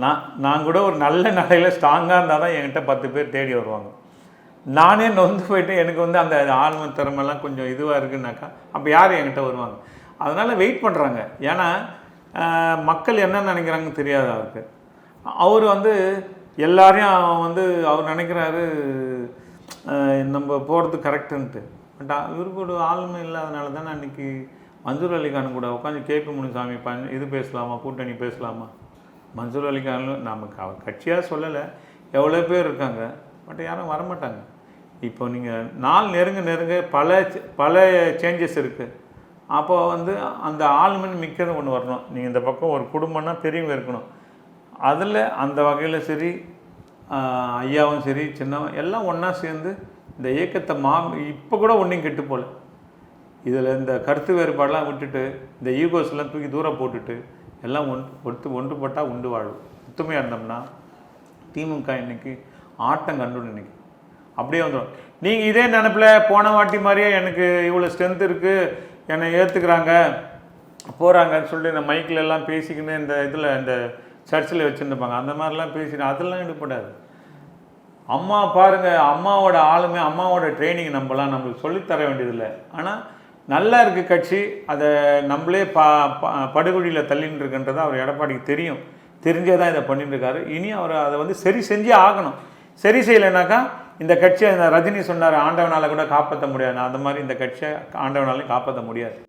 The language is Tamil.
நான் நான் கூட ஒரு நல்ல நிலையில் ஸ்ட்ராங்காக இருந்தால் தான் என்கிட்ட பத்து பேர் தேடி வருவாங்க. நானே நொந்து போயிட்டு எனக்கு வந்து அந்த ஆன்ம திறமெல்லாம் கொஞ்சம் இதுவாக இருக்குன்னாக்கா அப்போ யார் என்கிட்ட வருவாங்க? அதனால் வெயிட் பண்ணுறாங்க ஏன்னா மக்கள் என்ன நினைக்கிறாங்கன்னு தெரியாது அவருக்கு. அவர் வந்து எல்லாரையும் அவன் வந்து அவர் நினைக்கிறாரு நம்ம போகிறது கரெக்டுன்ட்டு பட் இவருக்கு ஒரு ஆளுமை இல்லாதனால தான் அன்றைக்கி மஞ்சூர் அலிகான் கூட உட்காந்து கேபி முனுசாமி ப இது பேசலாமா கூட்டணி பேசலாமா? மன்சூர் அலிகான் நமக்கு அவர் கட்சியாக சொல்லலை. எவ்வளோ பேர் இருக்காங்க. பட் யாரும் வரமாட்டாங்க. இப்போ நீங்கள் நாள் நெருங்க நெருங்க பல பல சேஞ்சஸ் இருக்குது அப்போ வந்து அந்த ஆளுமைன்னு மிக்கது ஒன்று வரணும். நீங்கள் இந்த பக்கம் ஒரு குடும்பம்னா பெரியவங்க இருக்கணும். அதில் அந்த வகையில் சரி ஐயாவும் சரி சின்னவன் எல்லாம் ஒன்றா சேர்ந்து இந்த இயக்கத்தை மா இப்போ கூட ஒன்றையும் கெட்டு போகல இதில் இந்த கருத்து வேறுபாடெலாம் விட்டுட்டு இந்த ஈகோஸ்லாம் தூக்கி தூரம் போட்டுட்டு எல்லாம் ஒன்று ஒத்து ஒன்றுபட்டால் உண்டு வாழும் ஒத்துமையாக இருந்தோம்னா திமுக இன்னைக்கு ஆட்டம் கண்டுடும் இன்னைக்கு. அப்படியே வந்துடும் நீங்கள் இதே நினப்பில் போன வாட்டி மாதிரியே எனக்கு இவ்வளோ ஸ்ட்ரென்த் இருக்குது என்னை ஏற்றுக்கிறாங்க போகிறாங்கன்னு சொல்லிட்டு இந்த மைக்கில் எல்லாம் பேசிக்கின்னு இந்த இதில் இந்த சர்ச்சில் வச்சுருந்துப்பாங்க. அந்த மாதிரிலாம் பேசிட்டு அதெல்லாம் எடுப்படாது அம்மா பாருங்கள் அம்மாவோட ஆளுமை அம்மாவோட ட்ரைனிங் நம்மலாம் நம்மளுக்கு சொல்லித்தர வேண்டியதில்லை. ஆனால் நல்லா இருக்குது கட்சி. அதை நம்மளே பா ப- படுகொழியில் தள்ளின்னு இருக்குன்றது அவர் எடப்பாடிக்கு தெரியும். தெரிஞ்சே தான் இதை பண்ணிட்டுருக்காரு இனி அவர் அதை வந்து சரி செஞ்சே ஆகணும். சரி செய்யலைனாக்கா இந்த கட்சியை இந்த ரஜினி சொன்னார் ஆண்டவனால் கூட காப்பாற்ற முடியாது. அந்த மாதிரி இந்த கட்சியை ஆண்டவனாலையும் காப்பாற்ற முடியாது.